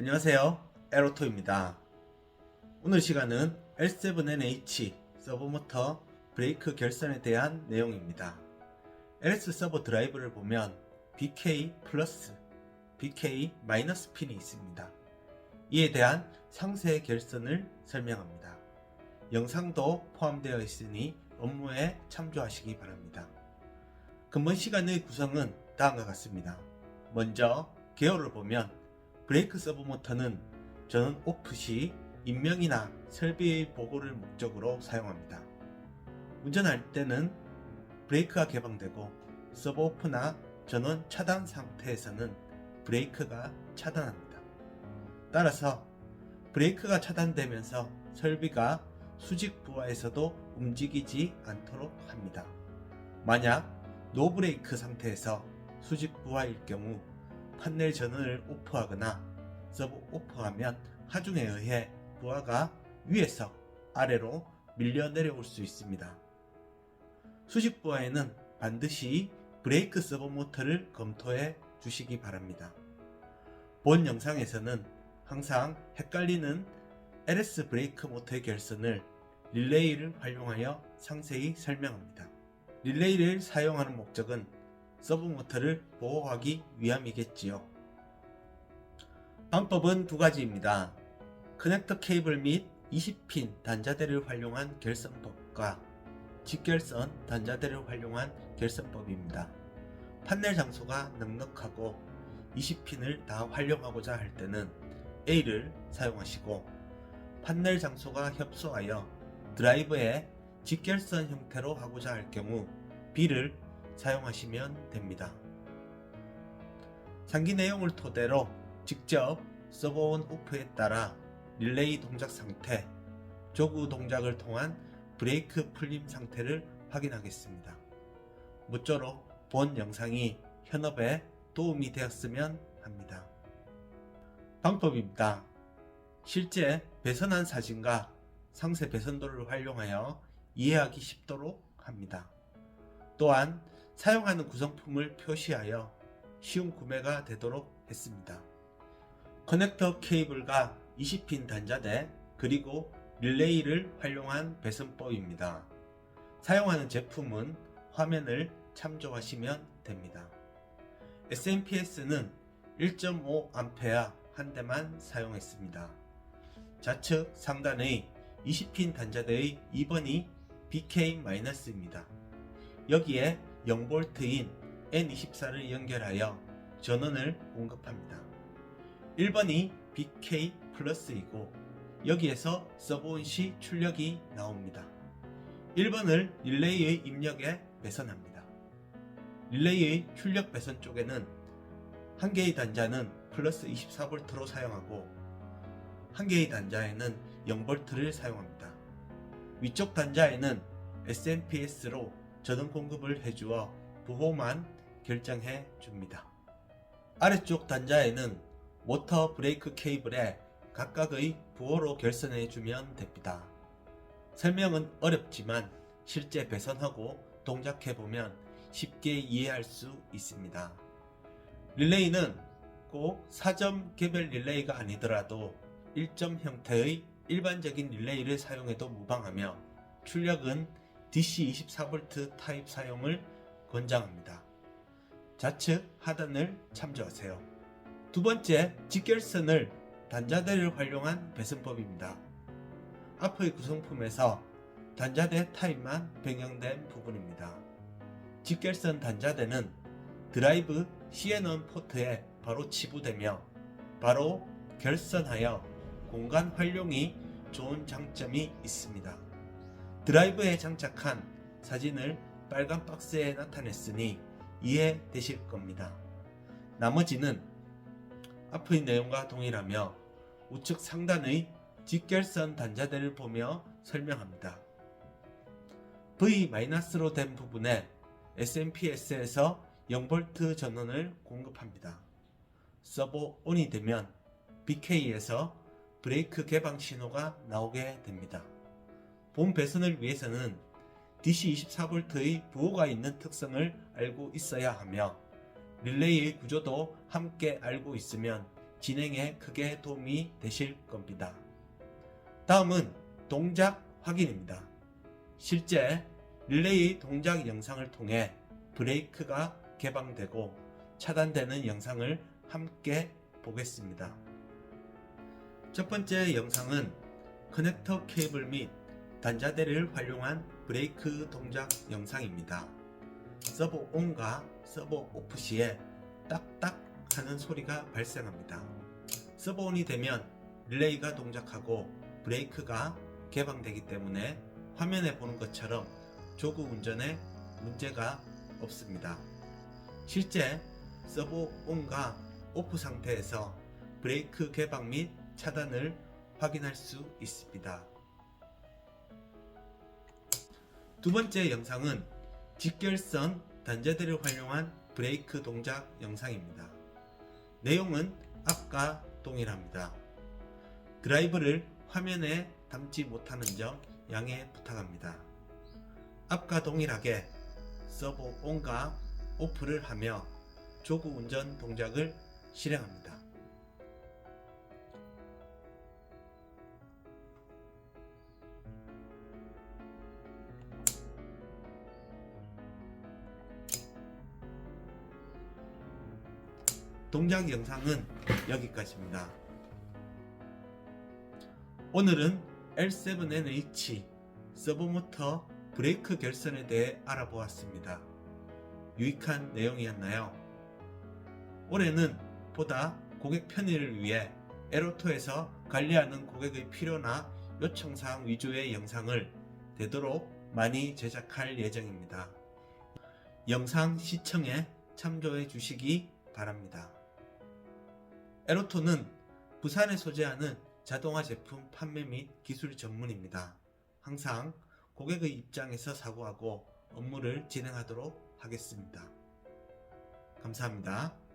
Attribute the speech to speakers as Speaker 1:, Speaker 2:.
Speaker 1: 안녕하세요. 에로토입니다. 오늘 시간은 L7NH 서브모터 브레이크 결선에 대한 내용입니다. LS 서버 드라이브를 보면 BK 플러스, BK 마이너스 핀이 있습니다. 이에 대한 상세 결선을 설명합니다. 영상도 포함되어 있으니 업무에 참조하시기 바랍니다. 근본 시간의 구성은 다음과 같습니다. 먼저 개요를 보면 브레이크 서브 모터는 전원 오프 시 인명이나 설비의 보고를 목적으로 사용합니다. 운전할 때는 브레이크가 개방되고 서브 오프나 전원 차단 상태에서는 브레이크가 차단합니다. 따라서 브레이크가 차단되면서 설비가 수직 부하에서도 움직이지 않도록 합니다. 만약 노브레이크 상태에서 수직 부하일 경우 판넬 전원을 오프하거나 서브 오프하면 하중에 의해 부하가 위에서 아래로 밀려 내려올 수 있습니다. 수직 부하에는 반드시 브레이크 서브 모터를 검토해 주시기 바랍니다. 본 영상에서는 항상 헷갈리는 LS 브레이크 모터의 결선을 릴레이를 활용하여 상세히 설명합니다. 릴레이를 사용하는 목적은 서브 모터를 보호하기 위함이겠지요. 방법은 두 가지입니다. 커넥터 케이블 및 20핀 단자대를 활용한 결선법과 직결선 단자대를 활용한 결선법입니다. 판넬 장소가 넉넉하고 20핀을 다 활용하고자 할 때는 A를 사용하시고 판넬 장소가 협소하여 드라이브에 직결선 형태로 하고자 할 경우 B를 사용하시면 됩니다. 상기 내용을 토대로 직접 서버온 오프에 따라 릴레이 동작 상태, 조구 동작을 통한 브레이크 풀림 상태를 확인하겠습니다. 모쪼록 본 영상이 현업에 도움이 되었으면 합니다. 방법입니다. 실제 배선한 사진과 상세 배선도를 활용하여 이해하기 쉽도록 합니다. 또한 사용하는 구성품을 표시하여 쉬운 구매가 되도록 했습니다. 커넥터 케이블과 20핀 단자대 그리고 릴레이를 활용한 배선법입니다. 사용하는 제품은 화면을 참조하시면 됩니다. SMPS는 1.5A 한 대만 사용했습니다. 좌측 상단의 20핀 단자대의 2번이 BK-입니다. 여기에 0V인 N24를 연결하여 전원을 공급합니다. 1번이 BK 플러스이고 여기에서 서브온 시 출력이 나옵니다. 1번을 릴레이의 입력에 배선합니다. 릴레이의 출력 배선 쪽에는 한 개의 단자는 플러스 24V로 사용하고 한 개의 단자에는 0V를 사용합니다. 위쪽 단자에는 SMPS로 전원 공급을 해주어 부호만 결정해 줍니다. 아래쪽 단자에는 모터 브레이크 케이블에 각각의 부호로 결선해 주면 됩니다. 설명은 어렵지만 실제 배선하고 동작해 보면 쉽게 이해할 수 있습니다. 릴레이는 꼭 4점 개별 릴레이가 아니더라도 1점 형태의 일반적인 릴레이를 사용해도 무방하며 출력은 DC 24V 타입 사용을 권장합니다. 좌측 하단을 참조하세요. 두 번째, 직결선을 단자대를 활용한 배선법입니다. 앞의 구성품에서 단자대 타입만 변경된 부분입니다. 직결선 단자대는 드라이브 CNN 포트에 바로 치부되며 바로 결선하여 공간 활용이 좋은 장점이 있습니다. 드라이브에 장착한 사진을 빨간 박스에 나타냈으니 이해되실 겁니다. 나머지는 앞의 내용과 동일하며 우측 상단의 직결선 단자대를 보며 설명합니다. V-로 된 부분에 SMPS에서 0V 전원을 공급합니다. 서버 온이 되면 BK에서 브레이크 개방 신호가 나오게 됩니다. 본 배선을 위해서는 DC24V의 부호가 있는 특성을 알고 있어야 하며 릴레이의 구조도 함께 알고 있으면 진행에 크게 도움이 되실 겁니다. 다음은 동작 확인입니다. 실제 릴레이 동작 영상을 통해 브레이크가 개방되고 차단되는 영상을 함께 보겠습니다. 첫 번째 영상은 커넥터 케이블 및 단자대를 활용한 브레이크 동작 영상입니다. 서버 온과 서버 오프 시에 딱딱 하는 소리가 발생합니다. 서버 온이 되면 릴레이가 동작하고 브레이크가 개방되기 때문에 화면에 보는 것처럼 조그 운전에 문제가 없습니다. 실제 서버 온과 오프 상태에서 브레이크 개방 및 차단을 확인할 수 있습니다. 두 번째 영상은 직결선 단자대를 활용한 브레이크 동작 영상입니다. 내용은 앞과 동일합니다. 드라이브를 화면에 담지 못하는 점 양해 부탁합니다. 앞과 동일하게 서버 온과 오프를 하며 조구 운전 동작을 실행합니다. 동작 영상은 여기까지입니다. 오늘은 L7NH 서브모터 브레이크 결선에 대해 알아보았습니다. 유익한 내용이었나요? 올해는 보다 고객 편의를 위해 에로토에서 관리하는 고객의 필요나 요청사항 위주의 영상을 되도록 많이 제작할 예정입니다. 영상 시청에 참조해 주시기 바랍니다. 에로토는 부산에 소재하는 자동화 제품 판매 및 기술 전문입니다. 항상 고객의 입장에서 사고하고 업무를 진행하도록 하겠습니다. 감사합니다.